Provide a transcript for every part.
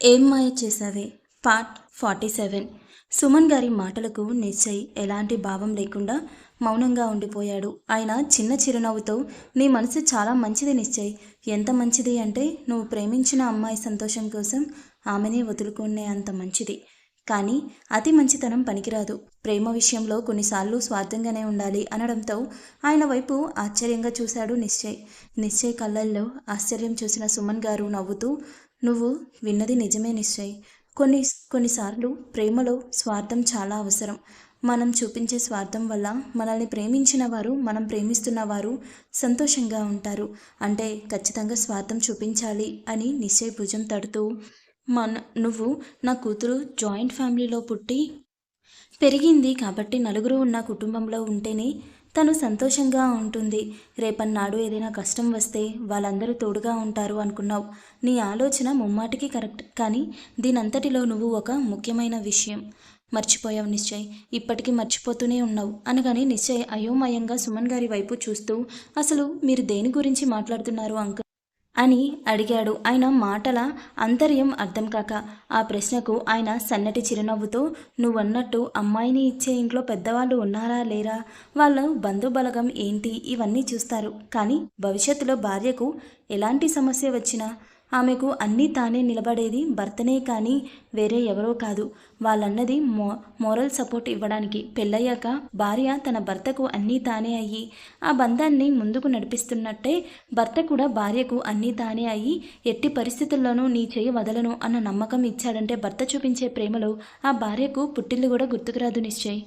ఏం మాయ చేసావే పార్ట్ ఫార్టీ సెవెన్. సుమన్ గారి మాటలకు నిశ్చయ్ ఎలాంటి భావం లేకుండా మౌనంగా ఉండిపోయాడు. ఆయన చిన్న చిరునవ్వుతో నీ మనసు చాలా మంచిది నిశ్చయ్. ఎంత మంచిది అంటే నువ్వు ప్రేమించిన అమ్మాయి సంతోషం కోసం ఆమెనే వదులుకునే అంత మంచిది. కానీ అతి మంచితనం పనికిరాదు. ప్రేమ విషయంలో కొన్నిసార్లు స్వార్థంగానే ఉండాలి అనడంతో ఆయన వైపు ఆశ్చర్యంగా చూశాడు నిశ్చయ్. నిశ్చయ్ కళ్ళల్లో ఆశ్చర్యం చూసిన సుమన్ గారు నవ్వుతూ నువ్వు విన్నది నిజమే నిశ్చయ్. కొన్ని కొన్నిసార్లు ప్రేమలో స్వార్థం చాలా అవసరం. మనం చూపించే స్వార్థం వల్ల మనల్ని ప్రేమించిన వారు మనం ప్రేమిస్తున్న వారు సంతోషంగా ఉంటారు. అంటే ఖచ్చితంగా స్వార్థం చూపించాలి అని నిశ్చయ్ భుజం తడుతూ మన నువ్వు నా కూతురు జాయింట్ ఫ్యామిలీలో పుట్టి పెరిగింది కాబట్టి నలుగురు ఉన్న కుటుంబంలో ఉంటేనే తను సంతోషంగా ఉంటుంది. రేపన్నాడు ఏదైనా కష్టం వస్తే వాళ్ళందరూ తోడుగా ఉంటారు అనుకున్నావు. నీ ఆలోచన ముమ్మాటికి కరెక్ట్ కానీ దీనంతటిలో నువ్వు ఒక ముఖ్యమైన విషయం. మర్చిపోయావు నిశ్చయ్. ఇప్పటికీ మర్చిపోతూనే ఉన్నావు. అనగానే నిశ్చయ్ అయోమయంగా సుమన్ గారి వైపు చూస్తూ అసలు మీరు దేని గురించి మాట్లాడుతున్నారు అంకుల్? అని అడిగాడు. ఆయన మాటల అంతర్యం అర్థం కాక ఆ ప్రశ్నకు ఆయన సన్నటి చిరునవ్వుతో నువ్వన్నట్టు అమ్మాయిని ఇచ్చే ఇంట్లో పెద్దవాళ్ళు ఉన్నారా లేరా? వాళ్ళ బంధుబలగం ఏంటి? ఇవన్నీ చూస్తారు. కానీ భవిష్యత్తులో భార్యకు ఎలాంటి సమస్య వచ్చినా ఆమెకు అన్నీ తానే నిలబడేది భర్తనే కానీ వేరే ఎవరో కాదు. వాళ్ళన్నది మో మోరల్ సపోర్ట్ ఇవ్వడానికి. పెళ్ళయ్యాక భార్య తన భర్తకు అన్నీ తానే అయ్యి ఆ బంధాన్ని ముందుకు నడిపిస్తున్నట్టే భర్త కూడా భార్యకు అన్నీ తానే అయ్యి ఎట్టి పరిస్థితుల్లోనూ నీ చేయి వదలను అన్న నమ్మకం ఇచ్చాడంటే భర్త చూపించే ప్రేమలో ఆ భార్యకు పుట్టిల్లు కూడా గుర్తుకురాదు నిశ్చయ్.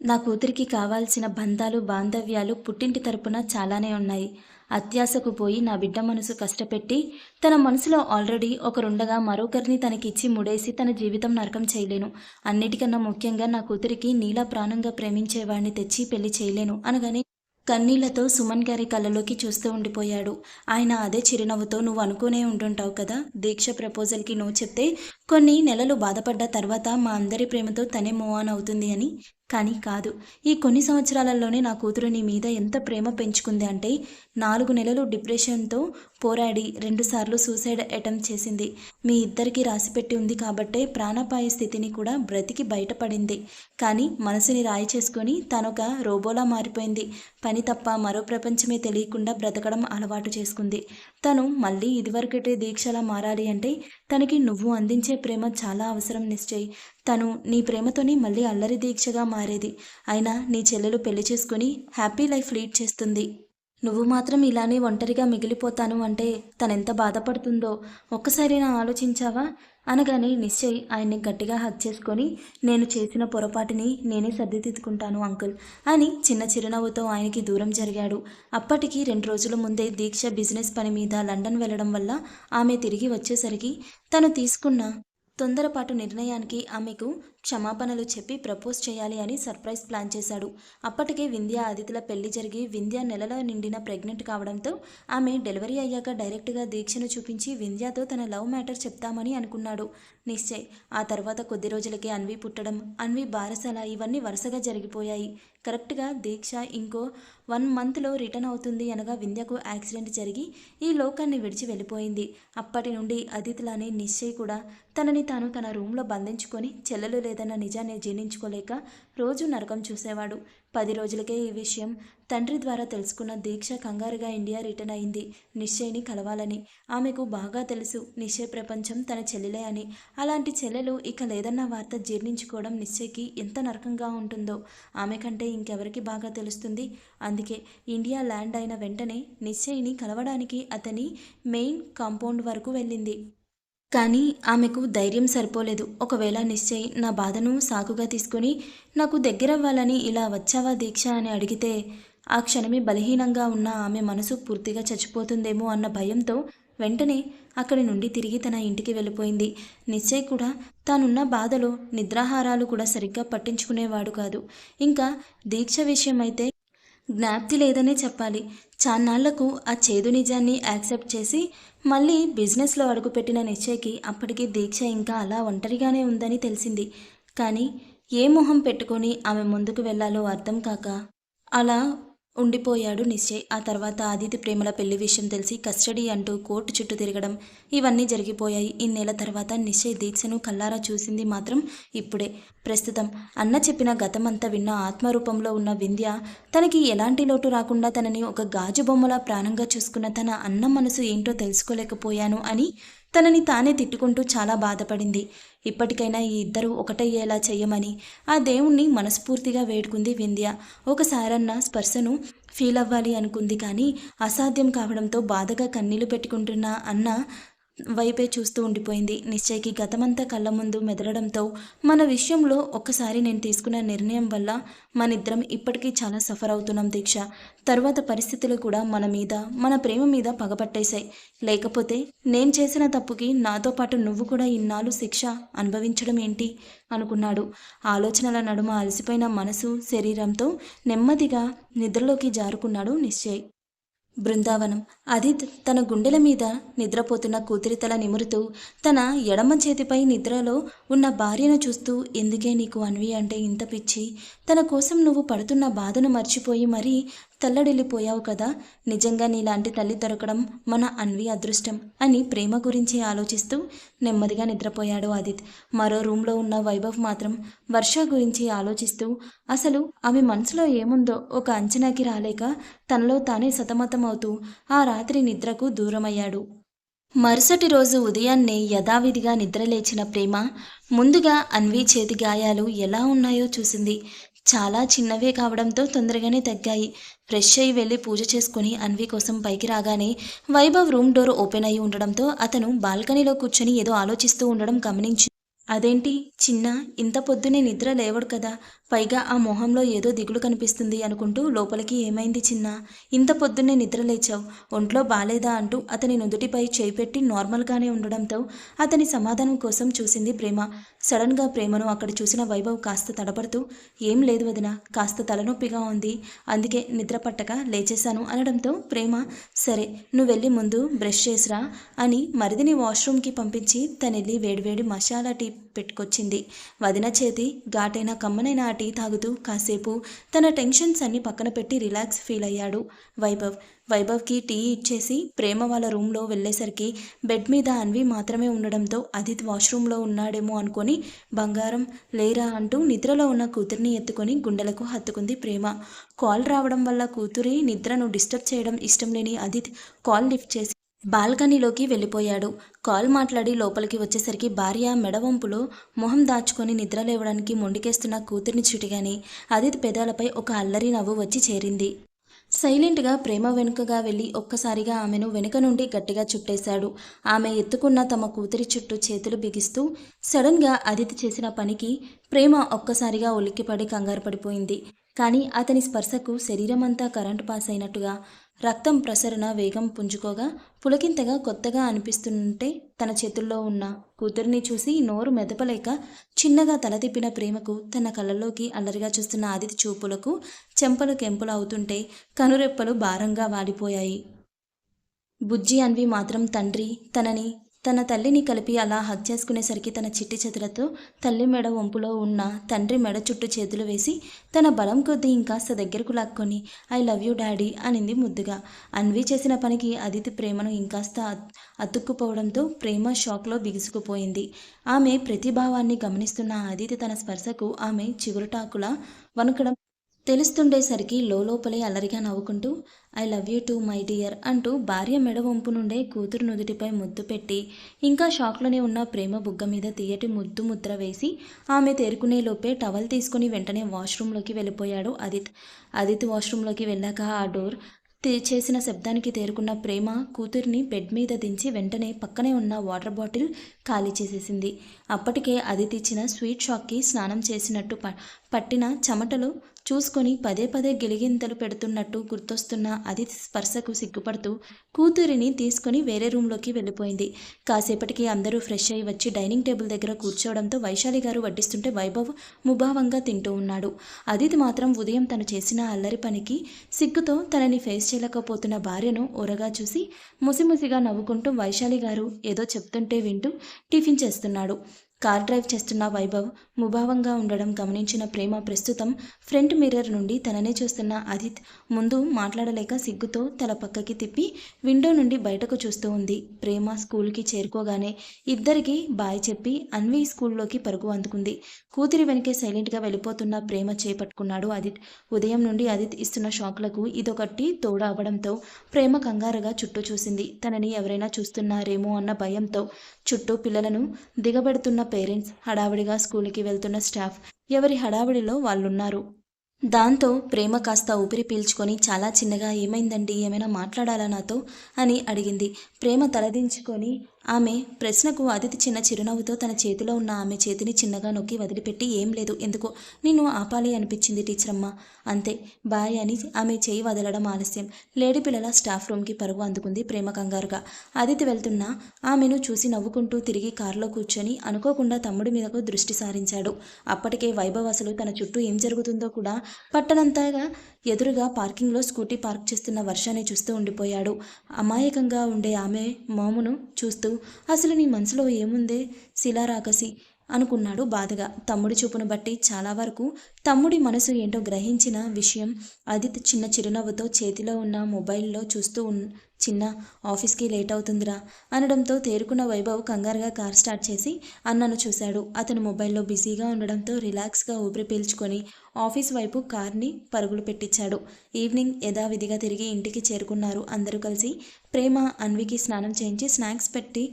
నా కూతురికి కావాల్సిన బంధాలు బాంధవ్యాలు పుట్టింటి తరపున చాలానే ఉన్నాయి. అత్యాశకు పోయి నా బిడ్డ మనసు కష్టపెట్టి తన మనసులో ఆల్రెడీ ఒకరుండగా మరొకరిని తనకిచ్చి ముడేసి తన జీవితం నరకం చేయలేను. అన్నిటికన్నా ముఖ్యంగా నా కూతురికి నీలా ప్రాణంగా ప్రేమించేవాడిని తెచ్చి పెళ్ళి చేయలేను అనగానే కన్నీళ్ళతో సుమన్ గారి కళ్ళలోకి చూస్తూ ఉండిపోయాడు. ఆయన అదే చిరునవ్వుతో నువ్వు అనుకునే ఉంటుంటావు కదా? దీక్ష ప్రపోజల్కి నువ్వు చెప్తే కొన్ని నెలలు బాధపడ్డ తర్వాత మా అందరి ప్రేమతో తనే మూవ్ ఆన్ అవుతుంది అని కానీ కాదు. ఈ కొన్ని సంవత్సరాలలోనే నా కూతురు నీ మీద ఎంత ప్రేమ పెంచుకుంది అంటే నాలుగు నెలలు డిప్రెషన్తో పోరాడి రెండుసార్లు సూసైడ్ అటెంప్ట్ చేసింది. మీ ఇద్దరికీ రాసిపెట్టి ఉంది కాబట్టే ప్రాణాపాయ స్థితిని కూడా బ్రతికి బయటపడింది. కానీ మనసుని రాయి చేసుకొని తనొక రోబోలా మారిపోయింది. పని తప్ప మరో ప్రపంచమే తెలియకుండా బ్రతకడం అలవాటు చేసుకుంది. తను మళ్ళీ ఇదివరకటే దీక్షలా మారాలి అంటే తనకి నువ్వు అందించే ప్రేమ చాలా అవసరం నిశ్చయ్. తను నీ ప్రేమతోని మళ్ళీ అల్లరి దీక్షగా మారేది. అయినా నీ చెల్లెలు పెళ్ళి చేసుకుని హ్యాపీ లైఫ్ లీడ్ చేస్తుంది. నువ్వు మాత్రం ఇలానే ఒంటరిగా మిగిలిపోతాను అంటే తనెంత బాధపడుతుందో ఒక్కసారి నా ఆలోచించావా? అనగానే నిశ్చయ్ ఆయన్ని గట్టిగా హక్ చేసుకొని నేను చేసిన పొరపాటుని నేనే సర్దిదిద్దుకుంటాను అంకుల్ అని చిన్న చిరునవ్వుతో ఆయనకి దూరం జరిగాడు. అప్పటికి రెండు రోజుల ముందే దీక్ష బిజినెస్ పని మీద లండన్ వెళ్ళడం వల్ల ఆమె తిరిగి వచ్చేసరికి తను తీసుకున్న తొందరపాటు నిర్ణయానికి ఆమెకు క్షమాపణలు చెప్పి ప్రపోజ్ చేయాలి అని సర్ప్రైజ్ ప్లాన్ చేశాడు. అప్పటికే వింధ్య అతిథుల పెళ్ళి జరిగి వింధ్య నెలలో నిండిన ప్రెగ్నెంట్ కావడంతో ఆమె డెలివరీ అయ్యాక డైరెక్ట్గా దీక్షను చూపించి వింధ్యతో తన లవ్ మ్యాటర్ చెప్తామని అనుకున్నాడు. నిశ్చయ్ ఆ తర్వాత కొద్ది రోజులకే అన్వి పుట్టడం అన్వి బారసాల ఇవన్నీ వరుసగా జరిగిపోయాయి. కరెక్ట్గా దీక్ష ఇంకో వన్ మంత్లో రిటర్న్ అవుతుంది అనగా వింధ్యకు యాక్సిడెంట్ జరిగి ఈ లోకాన్ని విడిచి వెళ్ళిపోయింది. అప్పటి నుండి అదితిలానే నిశ్చయ్ కూడా తనని తాను తన రూమ్లో బంధించుకొని చెల్లెలు లేదన్న నిజాన్ని జీర్ణించుకోలేక రోజు నరకం చూసేవాడు. పది రోజులకే ఈ విషయం తండ్రి ద్వారా తెలుసుకున్న దీక్ష కంగారుగా ఇండియా రిటర్న్ అయింది. నిశ్చయ్ని కలవాలని. ఆమెకు బాగా తెలుసు నిశ్చయ్ ప్రపంచం తన చెల్లెలే అని. అలాంటి చెల్లెలు ఇక లేదన్న వార్త జీర్ణించుకోవడం నిశ్చయ్కి ఎంత నరకంగా ఉంటుందో ఆమె కంటే ఇంకెవరికి బాగా తెలుస్తుంది? అందుకే ఇండియా ల్యాండ్ అయిన వెంటనే నిశ్చయ్ని కలవడానికి అతని మెయిన్ కాంపౌండ్ వరకు వెళ్ళింది. కానీ ఆమెకు ధైర్యం సరిపోలేదు. ఒకవేళ నిశ్చయ్ నా బాధను సాకుగా తీసుకొని నాకు దగ్గరవ్వాలని ఇలా వచ్చావా దీక్ష అని అడిగితే ఆ క్షణమే బలహీనంగా ఉన్న ఆమె మనసు పూర్తిగా చచ్చిపోతుందేమో అన్న భయంతో వెంటనే అక్కడి నుండి తిరిగి తన ఇంటికి వెళ్ళిపోయింది. నిశ్చయ్ కూడా తానున్న బాధలో నిద్రాహారాలు కూడా సరిగ్గా పట్టించుకునేవాడు కాదు. ఇంకా దీక్ష విషయం అయితే జ్ఞాప్తి లేదనే చెప్పాలి. చాన్నాళ్ళకు ఆ చేదు నిజాన్ని యాక్సెప్ట్ చేసి మళ్ళీ బిజినెస్లో అడుగుపెట్టిన నిశ్చయ్కి అప్పటికి దీక్ష ఇంకా అలా ఒంటరిగానే ఉందని తెలిసింది. కానీ ఏ మొహం పెట్టుకొని ఆమె ముందుకు వెళ్ళాలో అర్థం కాక అలా ఉండిపోయాడు నిశ్చయ్. ఆ తర్వాత ఆదితి ప్రేమల పెళ్ళి విషయం తెలిసి కస్టడీ అంటూ కోర్టు చుట్టూ తిరగడం ఇవన్నీ జరిగిపోయాయి. ఇన్నేళ్ళ తర్వాత నిశ్చయ్ దీక్షను కల్లారా చూసింది మాత్రం ఇప్పుడే. ప్రస్తుతం అన్న చెప్పిన గతమంతా విన్న ఆత్మరూపంలో ఉన్న వింధ్య తనకి ఎలాంటి లోటు రాకుండా తనని ఒక గాజు బొమ్మలా ప్రాణంగా చూసుకున్న తన అన్న మనసు ఏంటో తెలుసుకోలేకపోయాను అని తనని తానే తిట్టుకుంటూ చాలా బాధపడింది. ఇప్పటికైనా ఈ ఇద్దరు ఒకటయ్యేలా చెయ్యమని ఆ దేవుణ్ణి మనస్ఫూర్తిగా వేడుకుంది వింధ్య. ఒకసారన్న స్పర్శను ఫీల్ అవ్వాలి అనుకుంది కానీ అసాధ్యం కావడంతో బాధగా కన్నీళ్ళు పెట్టుకుంటున్న అన్న వైపే చూస్తూ ఉండిపోయింది. నిశ్చయ్కి గతమంతా కళ్ళ ముందు మెదలడంతో మన విషయంలో ఒక్కసారి నేను తీసుకున్న నిర్ణయం వల్ల మనిద్దరం ఇప్పటికీ చాలా సఫర్ అవుతున్నాం దీక్ష. తర్వాత పరిస్థితులు కూడా మన మీద మన ప్రేమ మీద పగపట్టేశాయి లేకపోతే నేను చేసిన తప్పుకి నాతో పాటు నువ్వు కూడా ఇన్నాళ్ళు శిక్ష అనుభవించడం ఏంటి? అనుకున్నాడు. ఆలోచనల నడుమ అలసిపోయిన మనసు శరీరంతో నెమ్మదిగా నిద్రలోకి జారుకున్నాడు నిశ్చయ్. బృందావనం. అదిత్ తన గుండెల మీద నిద్రపోతున్న కూతురి తల నిమురుతూ తన ఎడమ చేతిపై నిద్రలో ఉన్న భార్యను చూస్తూ ఎందుకే నీకు అన్వి అంటే ఇంత పిచ్చి? తన కోసం నువ్వు పడుతున్న బాధను మర్చిపోయి మరీ తల్లడిల్లిపోయావు కదా. నిజంగా నీలాంటి తల్లి దొరకడం మన అన్వి అదృష్టం అని ప్రేమ గురించి ఆలోచిస్తూ నెమ్మదిగా నిద్రపోయాడు ఆదిత్. మరో రూమ్లో ఉన్న వైభవ్ మాత్రం వర్ష గురించి ఆలోచిస్తూ అసలు ఆమె మనసులో ఏముందో ఒక అంచనాకి రాలేక తనలో తానే సతమతమవుతూ ఆ రాత్రి నిద్రకు దూరమయ్యాడు. మరుసటి రోజు ఉదయాన్నే యథావిధిగా నిద్రలేచిన ప్రేమ ముందుగా అన్వి చేతి గాయాలు ఎలా ఉన్నాయో చూసింది. చాలా చిన్నవే కావడంతో తొందరగానే తగ్గాయి. ఫ్రెష్ అయ్యి వెళ్ళి పూజ చేసుకుని అన్వి కోసం పైకి రాగానే వైభవ్ రూమ్ డోర్ ఓపెన్ అయి ఉండడంతో అతను బాల్కనీలో కూర్చొని ఏదో ఆలోచిస్తూ ఉండడం గమనించి అదేంటి? చిన్న ఇంత పొద్దునే నిద్ర లేవడు కదా. పైగా ఆ మొహంలో ఏదో దిగులు కనిపిస్తుంది అనుకుంటూ లోపలికి ఏమైంది చిన్న? ఇంత పొద్దున్నే నిద్ర లేచావు. ఒంట్లో బాలేదా అంటూ అతని నుదుటిపై చేయి పెట్టి నార్మల్గానే ఉండడంతో అతని సమాధానం కోసం చూసింది ప్రేమ. సడన్గా ప్రేమను అక్కడ చూసిన వైభవ్ కాస్త తడబడుతూ ఏం లేదు వదిన కాస్త తలనొప్పిగా ఉంది. అందుకే నిద్ర పట్టక లేచేశాను అనడంతో ప్రేమ సరే నువ్వు వెళ్ళి ముందు బ్రష్ చేసిరా అని మరిదిని వాష్రూమ్కి పంపించి తనెళ్ళి వేడివేడి మసాలా టీ పెట్టుకొచ్చింది. వదిన చేతి ఘాటైన కమ్మనైన ఆ టీ తాగుతూ కాసేపు తన టెన్షన్స్ అన్ని పక్కన పెట్టి రిలాక్స్ ఫీల్ అయ్యాడు. వైభవ్ వైభవ్కి టీ ఇచ్చేసి ప్రేమ వాళ్ళ రూమ్లో వెళ్ళేసరికి బెడ్ మీద అన్వి మాత్రమే ఉండడంతో అదిత్ వాష్రూమ్లో ఉన్నాడేమో అనుకొని బంగారం లేరా అంటూ నిద్రలో ఉన్న కూతుర్ని ఎత్తుకొని గుండెలకు హత్తుకుంది ప్రేమ. కాల్ రావడం వల్ల కూతురి నిద్రను డిస్టర్బ్ చేయడం ఇష్టం లేని అదిత్ కాల్ లిఫ్ట్ చేసి బాల్కనీలోకి వెళ్ళిపోయాడు. కాల్ మాట్లాడి లోపలికి వచ్చేసరికి భార్య మెడవంపులో మొహం దాచుకొని నిద్ర లేవడానికి మొండికేస్తున్న కూతుర్ని చిటిగాని అదిత్ పెదాలపై ఒక అల్లరి నవ్వు వచ్చి చేరింది. సైలెంట్గా ప్రేమ వెనుకగా వెళ్ళి ఒక్కసారిగా ఆమెను వెనుక నుండి గట్టిగా చుట్టేశాడు. ఆమె ఎత్తుకున్న తమ కూతురి చుట్టూ చేతులు బిగిస్తూ సడన్గా అదితి చేసిన పనికి ప్రేమ ఒక్కసారిగా ఉలిక్కిపడి కంగారు పడిపోయింది. కానీ అతని స్పర్శకు శరీరమంతా కరెంటు పాస్ అయినట్టుగా రక్తం ప్రసరణ వేగం పుంజుకోగా పులకింతగా కొత్తగా అనిపిస్తుంటే తన చేతుల్లో ఉన్న కూతురిని చూసి నోరు మెదపలేక చిన్నగా తల తిప్పిన ప్రేమకు తన కళ్ళలోకి అల్లరిగా చూస్తున్న ఆదితి చూపులకు చెంపలు కెంపులు అవుతుంటే కనురెప్పలు భారంగా వాడిపోయాయి. బుజ్జి అన్వి మాత్రం తండ్రి తనని తన తల్లిని కలిపి అలా హగ్ చేసుకునేసరికి తన చిట్టి చేతులతో తల్లి మెడ వంపులో ఉన్న తండ్రి మెడ చుట్టూ చేతులు వేసి తన బలం కొద్దీ ఇంకాస్త దగ్గరకు లాక్కొని ఐ లవ్ యూ డాడీ అనింది ముద్దుగా. అన్వి చేసిన పనికి అదితి ప్రేమను ఇంకాస్త అతుక్కుపోవడంతో ప్రేమ షాక్లో బిగుసుకుపోయింది. ఆమె ప్రతిభావాన్ని గమనిస్తున్న అదితి తన స్పర్శకు ఆమె చిగురుటాకులా వణకడం తెలుస్తుండేసరికి లోపలే అలరిగా నవ్వుకుంటూ I love you too my dear అంటూ భార్య మెడ వంపు నుండే కూతురు నుదుటిపై ముద్దు పెట్టి ఇంకా షాక్లోనే ఉన్న ప్రేమ బుగ్గ మీద తీయటి ముద్దు ముద్ర వేసి ఆమె తేరుకునే లోపే టవల్ తీసుకుని వెంటనే వాష్రూమ్లోకి వెళ్ళిపోయాడు అదిత్. అదిత్ వాష్రూమ్లోకి వెళ్ళాక ఆ డోర్ చేసిన శబ్దానికి తేరుకున్న ప్రేమ కూతుర్ని బెడ్ మీద దించి వెంటనే పక్కనే ఉన్న వాటర్ బాటిల్ ఖాళీ చేసేసింది. అప్పటికే అది తెచ్చిన స్వీట్ షాక్కి స్నానం చేసినట్టు ప పట్టిన చెమటలు చూసుకొని పదే పదే గిలిగింతలు పెడుతున్నట్టు గుర్తొస్తున్న అదితి స్పర్శకు సిగ్గుపడుతూ కూతురిని తీసుకొని వేరే రూమ్లోకి వెళ్ళిపోయింది. కాసేపటికి అందరూ ఫ్రెష్ అయ్యి వచ్చి డైనింగ్ టేబుల్ దగ్గర కూర్చోవడంతో వైశాలి గారు వడ్డిస్తుంటే వైభవ్ ముభావంగా తింటూ ఉన్నాడు. అదితి మాత్రం ఉదయం తను చేసిన అల్లరి పనికి సిగ్గుతో తనని ఫేస్ చేయలేకపోతున్న భార్యను ఊరగా చూసి ముసిముసిగా నవ్వుకుంటూ వైశాలి గారు ఏదో చెప్తుంటే వింటూ టిఫిన్ చేస్తున్నాడు. కార్ డ్రైవ్ చేస్తున్న వైభవ్ ముభావంగా ఉండడం గమనించిన ప్రేమ ప్రస్తుతం ఫ్రంట్ మిర్రర్ నుండి తననే చూస్తున్న అదిత్ ముందు మాట్లాడలేక సిగ్గుతో తల పక్కకి తిప్పి విండో నుండి బయటకు చూస్తూ ఉంది. ప్రేమ స్కూల్కి చేరుకోగానే ఇద్దరికి బాయ్ చెప్పి అన్వి స్కూల్లోకి పరుగు అందుకుంది. కూతురి వెనకే సైలెంట్గా వెళ్ళిపోతున్న ప్రేమ చేపట్టుకున్నాడు అదిత్ ఉదయం నుండి అదిత్ ఇస్తున్న షాక్లకు ఇదొకటి తోడు అవ్వడంతో ప్రేమ కంగారుగా చుట్టూ చూసింది. తనని ఎవరైనా చూస్తున్నారేమో అన్న భయంతో చుట్టూ పిల్లలను దిగబెడుతున్న పేరెంట్స్ హడావిడిగా స్కూల్కి వెళ్తున్న స్టాఫ్ ఎవరి హడావిడిలో వాళ్ళున్నారు. దాంతో ప్రేమ కాస్త ఊపిరి పీల్చుకొని చాలా చిన్నగా ఏమైందండి ఏమైనా మాట్లాడాలా నాతో? అని అడిగింది. ప్రేమ తలదించుకొని ఆమె ప్రశ్నకు అదితి చిన్న చిరునవ్వుతో తన చేతిలో ఉన్న ఆమె చేతిని చిన్నగా నొక్కి వదిలిపెట్టి ఏం లేదు ఎందుకో? నిన్ను ఆపాలి అనిపించింది టీచర్ అమ్మ అంతే బాయ్ అని ఆమె చేయి వదలడం ఆలస్యం. లేడీ పిల్లల స్టాఫ్ రూమ్కి పరుగు అందుకుంది ప్రేమ కంగారుగా. అదితి వెళ్తున్నా ఆమెను చూసి నవ్వుకుంటూ తిరిగి కారులో కూర్చొని అనుకోకుండా తమ్ముడి మీదకు దృష్టి సారించాడు. అప్పటికే వైభవ్ అసలు తన చుట్టూ ఏం జరుగుతుందో కూడా పట్టనంతగా ఎదురుగా పార్కింగ్లో స్కూటీ పార్క్ చేస్తున్న వర్షాన్ని చూస్తూ ఉండిపోయాడు. అమాయకంగా ఉండే ఆమె మోమును చూస్తూ అసలు నీ మనసులో ఏముందే? శిలారాకసి అనుకున్నాడు బాధగా. తమ్ముడి చూపును బట్టి చాలా వరకు తమ్ముడి మనసు ఏంటో గ్రహించిన విషయం అదిత్ చిన్న చిరునవ్వుతో చేతిలో ఉన్న మొబైల్లో చూస్తూ ఉన్ చిన్న ఆఫీస్కి లేట్ అవుతుందిరా అనడంతో తేరుకున్న వైభవ్ కంగారుగా కార్ స్టార్ట్ చేసి అన్నను చూశాడు. అతను మొబైల్లో బిజీగా ఉండడంతో రిలాక్స్గా ఊపిరి పీల్చుకొని ఆఫీస్ వైపు కార్ని పరుగులు పెట్టించాడు. ఈవినింగ్ యథావిధిగా తిరిగి ఇంటికి చేరుకున్నారు అందరూ కలిసి. ప్రేమ అన్వికి స్నానం చేయించి స్నాక్స్ పెట్టి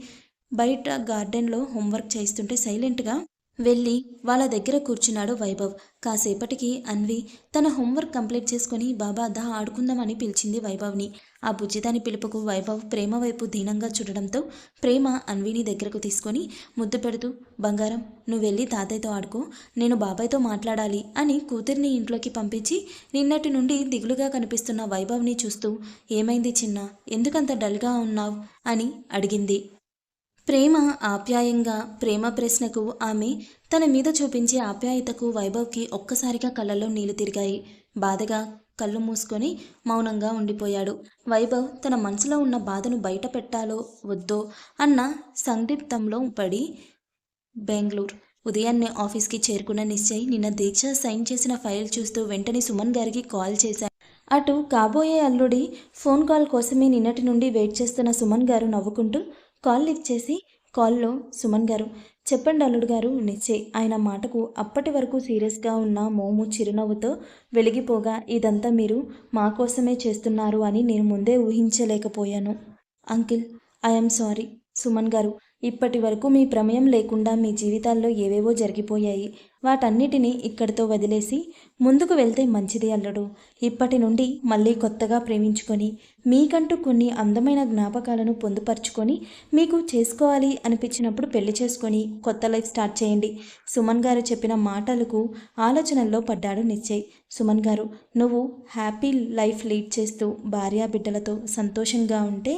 బయట గార్డెన్లో హోంవర్క్ చేస్తుంటే సైలెంట్గా వెళ్ళి వాళ్ళ దగ్గర కూర్చున్నాడు వైభవ్. కాసేపటికి అన్వి తన హోంవర్క్ కంప్లీట్ చేసుకుని బాబా దా ఆడుకుందామని పిలిచింది వైభవ్ని. ఆ బుజ్జిదాని పిలుపుకు వైభవ్ ప్రేమ వైపు దీనంగా చూడడంతో ప్రేమ అన్విని దగ్గరకు తీసుకొని ముద్దు పెడుతూ బంగారం నువ్వు వెళ్ళి తాతయ్యతో ఆడుకో నేను బాబాయ్తో మాట్లాడాలి అని కూతుర్ని ఇంట్లోకి పంపించి నిన్నటి నుండి దిగులుగా కనిపిస్తున్న వైభవ్ని చూస్తూ ఏమైంది చిన్న? ఎందుకంత డల్గా ఉన్నావు? అని అడిగింది. ప్రేమ ఆప్యాయంగా ప్రేమ ప్రశ్నకు ఆమె తన మీద చూపించే ఆప్యాయతకు వైభవ్కి ఒక్కసారిగా కళ్ళల్లో నీళ్ళు తిరిగాయి. బాధగా కళ్ళు మూసుకొని మౌనంగా ఉండిపోయాడు. వైభవ్ తన మనసులో ఉన్న బాధను బయట పెట్టాలో వద్దో అన్న సందిగ్ధంలో పడి బెంగళూరు ఉదయాన్నే ఆఫీస్కి చేరుకున్న నిశ్చయ్ నిన్న దీక్ష సైన్ చేసిన ఫైల్ చూస్తూ వెంటనే సుమన్ గారికి కాల్ చేశాడు. అటు కాబోయే అల్లుడి ఫోన్ కాల్ కోసమే నిన్నటి నుండి వెయిట్ చేస్తున్న సుమన్ గారు నవ్వుకుంటూ కాల్ లిఫ్ట్ చేసి కాల్లో సుమన్ గారు చెప్పండి అల్లుడు గారు నిశ్చయ్ ఆయన మాటకు అప్పటి వరకు సీరియస్గా ఉన్న మోము చిరునవ్వుతో వెలిగిపోగా ఇదంతా మీరు మా కోసమే చేస్తున్నారు అని నేను ముందే ఊహించలేకపోయాను. అంకిల్ ఐఎమ్ సారీ సుమన్ గారు ఇప్పటి వరకు మీ ప్రమేయం లేకుండా మీ జీవితాల్లో ఏవేవో జరిగిపోయాయి. వాటన్నిటినీ ఇక్కడితో వదిలేసి ముందుకు వెళ్తే మంచిది అల్లడు. ఇప్పటి నుండి మళ్ళీ కొత్తగా ప్రేమించుకొని మీకంటూ కొన్ని అందమైన జ్ఞాపకాలను పొందుపరుచుకొని మీకు చేసుకోవాలి అనిపించినప్పుడు పెళ్ళి చేసుకొని కొత్త లైఫ్ స్టార్ట్ చేయండి. సుమన్ గారు చెప్పిన మాటలకు ఆలోచనల్లో పడ్డాడు నిశ్చయ్. సుమన్ గారు నువ్వు హ్యాపీ లైఫ్ లీడ్ చేస్తూ భార్యా బిడ్డలతో సంతోషంగా ఉంటే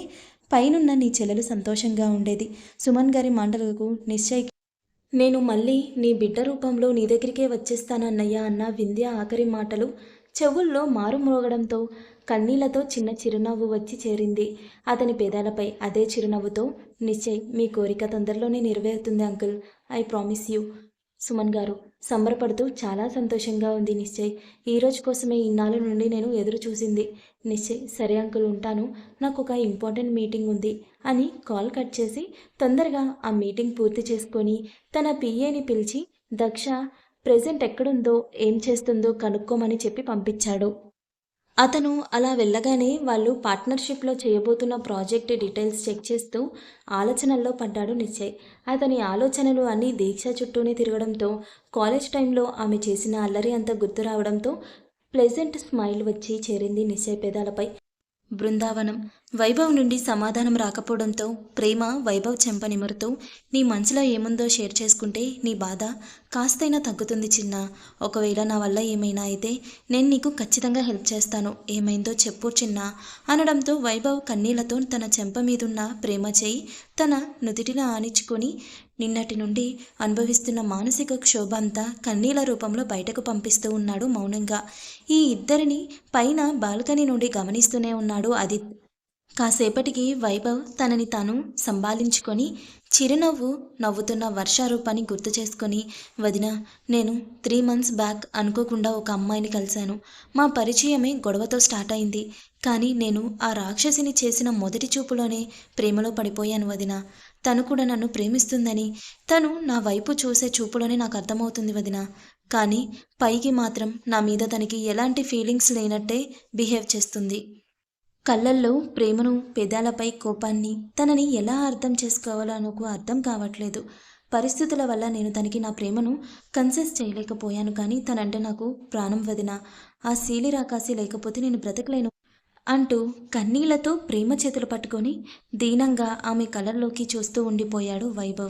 పైనున్న నీ చెల్లెలు సంతోషంగా ఉండేది. సుమన్ గారి మాటలకు నిశ్చయ్ నేను మళ్ళీ నీ బిడ్డ రూపంలో నీ దగ్గరికే వచ్చేస్తానన్నయ్య అన్న వింధ్య ఆఖరి మాటలు చెవుల్లో మారుమోగడంతో కన్నీళ్ళతో చిన్న చిరునవ్వు వచ్చి చేరింది. అతని పేదాలపై అదే చిరునవ్వుతో నిశ్చయ్ మీ కోరిక తొందరలోనే నెరవేరుతుంది uncle. I promise you. Suman గారు సంబరపడుతూ చాలా సంతోషంగా ఉంది నిశ్చయ్. ఈ రోజు కోసమే ఇన్నాళ్ళ నుండి నేను ఎదురు చూసింది. నిశ్చయ్ సరే అంకుల్ ఉంటాను. నాకు ఒక ఇంపార్టెంట్ మీటింగ్ ఉంది అని కాల్ కట్ చేసి తొందరగా ఆ మీటింగ్ పూర్తి చేసుకొని తన పిఏని పిలిచి దక్ష ప్రెజెంట్ ఎక్కడుందో ఏం చేస్తుందో కనుక్కోమని చెప్పి పంపించాడు. అతను అలా వెళ్ళగానే వాళ్ళు పార్ట్నర్షిప్లో చేయబోతున్న ప్రాజెక్ట్ డీటెయిల్స్ చెక్ చేస్తూ ఆలోచనల్లో పడ్డాడు నిశ్చయ్. అతని ఆలోచనలు అన్నీ దీక్ష చుట్టూనే తిరగడంతో కాలేజ్ టైంలో ఆమె చేసిన అల్లరి అంతా గుర్తు రావడంతో ప్లెజెంట్ స్మైల్ వచ్చి చేరింది నిశ్చయ్ పెదాలపై. బృందావనం. వైభవ్ నుండి సమాధానం రాకపోవడంతో ప్రేమ వైభవ్ చెంప నిమరుతో నీ మనసులో ఏముందో షేర్ చేసుకుంటే నీ బాధ కాస్తైనా తగ్గుతుంది చిన్న. ఒకవేళ నా వల్ల ఏమైనా అయితే నేను నీకు ఖచ్చితంగా హెల్ప్ చేస్తాను. ఏమైందో చెప్పు చిన్న. అనడంతో వైభవ్ కన్నీళ్ళతో తన చెంప మీదున్న ప్రేమ చేయి తన నుదిటిన ఆనించుకొని నిన్నటి నుండి అనుభవిస్తున్న మానసిక క్షోభ అంతా కన్నీల రూపంలో బయటకు పంపిస్తూ ఉన్నాడు మౌనంగా. ఈ ఇద్దరిని పైన బాల్కనీ నుండి గమనిస్తూనే ఉన్నాడు ఆదిత్ కాసేపటికి వైభవ్ తనని తాను సంభాలించుకొని చిరునవ్వు నవ్వుతున్న వర్షారూపాన్ని గుర్తు చేసుకొని వదిన నేను త్రీ మంత్స్ బ్యాక్ అనుకోకుండా ఒక అమ్మాయిని కలిశాను. మా పరిచయమే గొడవతో స్టార్ట్ అయింది. కానీ నేను ఆ రాక్షసిని చేసిన మొదటి చూపులోనే ప్రేమలో పడిపోయాను వదిన. తను కూడా నన్ను ప్రేమిస్తుందని. తను నా వైపు చూసే చూపులోనే నాకు అర్థమవుతుంది వదిన. కానీ పైకి మాత్రం నా మీద తనకి ఎలాంటి ఫీలింగ్స్ లేనట్టే బిహేవ్ చేస్తుంది. కళ్ళల్లో ప్రేమను పెదాలపై కోపాన్ని తనని ఎలా అర్థం చేసుకోవాలో నాకు అర్థం కావట్లేదు. పరిస్థితుల వల్ల నేను తనకి నా ప్రేమను కన్సెస్ చేయలేకపోయాను కానీ తనంటే నాకు ప్రాణం వదిన. ఆ శీలి రాకాసి లేకపోతే నేను బ్రతకలేను. అంటూ కన్నీళ్ళతో ప్రేమ చేతులు పట్టుకొని దీనంగా ఆమె కళ్ళల్లోకి చూస్తూ ఉండిపోయాడు వైభవ్.